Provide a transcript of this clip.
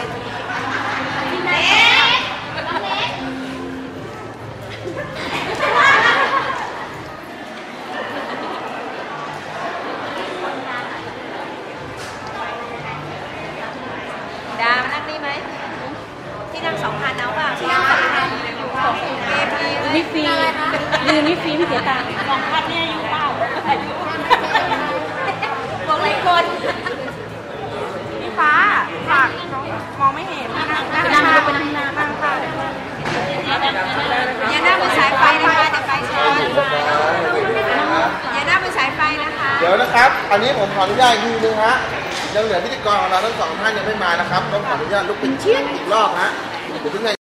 ดามานั่งนี่ไหม ที่นั่งสองพันเอป่าที่นั่งสองพัอยู่ของกเทมฟรียืนไม่ฟรีไม่เสียตังค์ สองพันเนี่ยากน้องมองไม่เห็นนั่งนั่งไปนั่งไปนั่งหน้านั่งค่ะอย่าหน้าบนสายไฟนะคะเดี๋ยวไฟช็อตอย่าหน้าบนสายไฟนะคะ เดี๋ยวนะครับ อันนี้ผมขออนุญาตอีกทีนึงฮะยังเหลือพิธีกรของเราทั้งสองท่านยังไม่มานะครับต้องขออนุญาตลุกเป็นเชียนอีกรอบฮะเดี๋ยวถึงไง